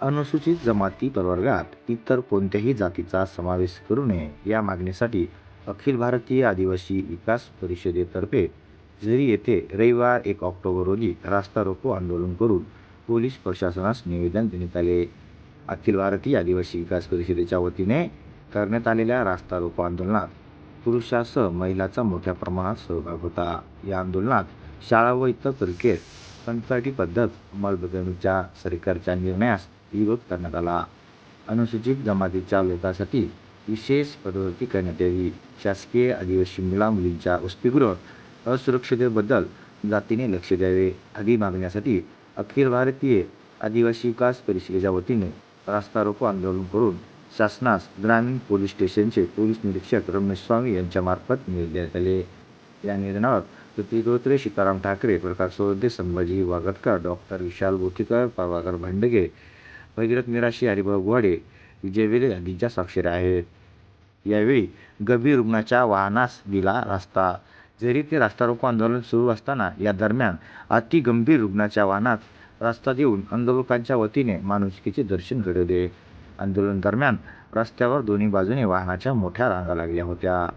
अनुसूचित जमाती प्रवर्गात इतर कोणत्याही जातीचा समावेश करू नये या मागणीसाठी अखिल भारतीय आदिवासी विकास परिषदेतर्फे झरी येथे रविवार एक ऑक्टोबर रोजी रास्ता रोको आंदोलन करून पोलीस प्रशासनास निवेदन देण्यात आले. अखिल भारतीय आदिवासी विकास परिषदेच्या वतीने करण्यात आलेल्या रास्ता रोको आंदोलनात पुरुषांसह महिलांचा मोठ्या प्रमाणात सहभाग होता. या आंदोलनात शाळा व इतर प्रक्रियेत कंत्राटी पद्धत अंमलबजावणीच्या सरकारच्या निर्णयास विरोध करण्यात आला. अनुसूचित जमातीच्या लोकांसाठी विशेष पदोन्नती करण्यात यावी, शासकीय आदिवासी मुला-मुलींच्या वसतिगृह असुरक्षिततेबद्दल जातीने लक्ष द्यावे आदी मागण्यासाठी अखिल भारतीय आदिवासी विकास परिषदेच्या वतीने रास्ता रोको आंदोलन करून शासनास ग्रामीण पोलीस स्टेशनचे पोलीस निरीक्षक रमेश स्वामी यांच्यामार्फत निवेदन देण्यात आले. या निर्णयावर प्रतीक धोत्रे, सीताराम ठाकरे, प्रकाश सोळंके, संभाजी वागटकर, डॉक्टर विशाल बोथीकर, प्रभाकर भांडगे, भगीरथ निराशी हरिभाऊ गुवाडे विजय वेले आदींच्या आहेत. यावेळी गंभीर रुग्णाच्या वाहनास दिला रस्ता जरी ते रास्ता रोको आंदोलन सुरू असताना या दरम्यान अति गंभीर रुग्णाच्या वाहनास रस्ता देऊन आंदोलकांच्या वतीने माणुसकीचे दर्शन घडवले. आंदोलन दरम्यान रस्त्यावर दोन्ही बाजूने वाहनाच्या मोठ्या रांगा लागल्या होत्या.